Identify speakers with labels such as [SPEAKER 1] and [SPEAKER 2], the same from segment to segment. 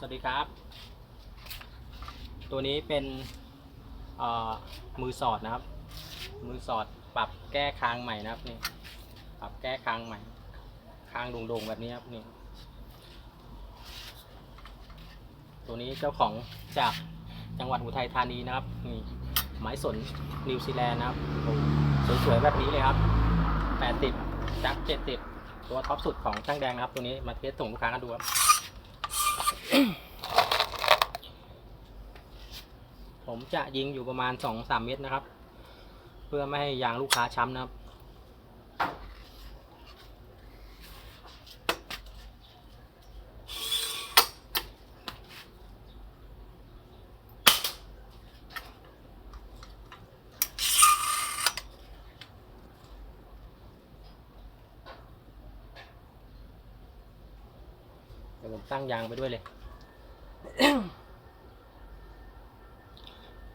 [SPEAKER 1] สวัสดีครับ ตัวนี้เป็นมือสอดนะครับ มือสอดปรับแก้คางใหม่นะครับนี่ปรับแก้คางใหม่ คางโด่งๆแบบนี้ครับนี่ตัวนี้เจ้าของจากจังหวัดอุทัยธานีนะครับนี่ไม้สนนิวซีแลนด์นะครับโอ้สวยๆแบบนี้เลยครับ80จัก70ตัวท็อปสุดของช่างแดงนะครับ ตัวนี้มาเทสส่งลูกค้ากันดูครับ ผมจะยิงอยู่ประมาณ2-3เมตรนะครับ เพื่อไม่ให้ยางลูกค้าช้ำนะครับเดี๋ยวผมตั้งยางไปด้วยเลย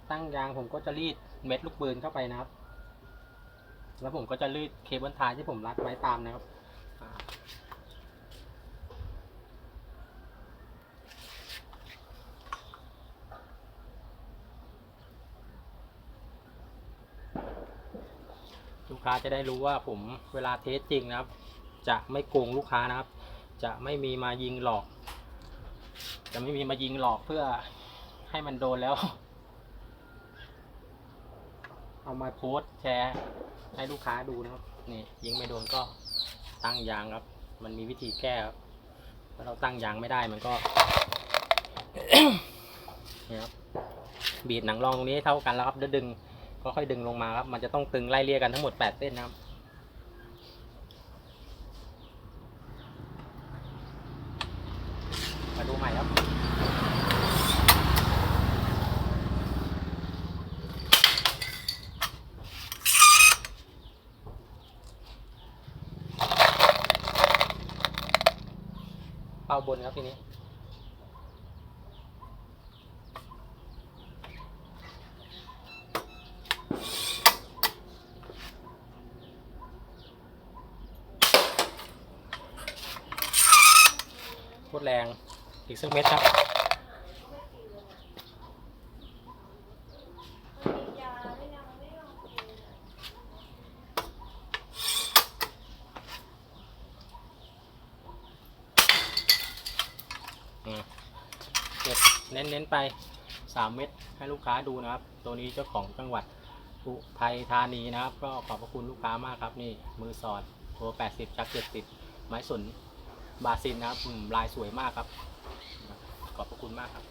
[SPEAKER 1] ตั้งยางผมก็จะรีดเม็ดลูกปืนเข้าไปนะครับ แล้วผมก็จะรีดเคเบิลทายที่ผมรัดไว้ตามนะครับลูกค้าจะได้รู้ว่าผมเวลาเทสจริงนะครับ จะไม่โกงลูกค้านะครับ จะไม่มีมายิงหลอก จะไม่มีมายิงหลอกเพื่อให้มันโดนแล้ว เอามาโพสต์แชร์ ให้ลูกค้าดูนะครับ นี่ยิงไม่โดนก็ตั้งยางครับ มันมีวิธีแก้ครับถ้าเราตั้งยางไม่ได้มันก็นี่ครับบีดหนังรองตรงนี้เท่ากันแล้วครับแล้วดึงก็ค่อยดึงลงมาครับ มันจะต้องตึงไล่เลี่ยกันทั้งหมด 8 เส้นนะครับ มาดูใหม่ครับเป้าบนครับทีนี้โคตรแรง อีกสักเม็ดครับเก็บเน้นๆไป 3 เม็ดให้ลูกค้าดูนะครับ ตัวนี้เจ้าของจังหวัดอุทัยธานีนะครับ ก็ขอบพระคุณลูกค้ามากครับ นี่มือสอดตัว80 ชัก 70 ไม้สน บาซินนะครับอืมลายสวยมากครับ ขอบพระคุณมากครับ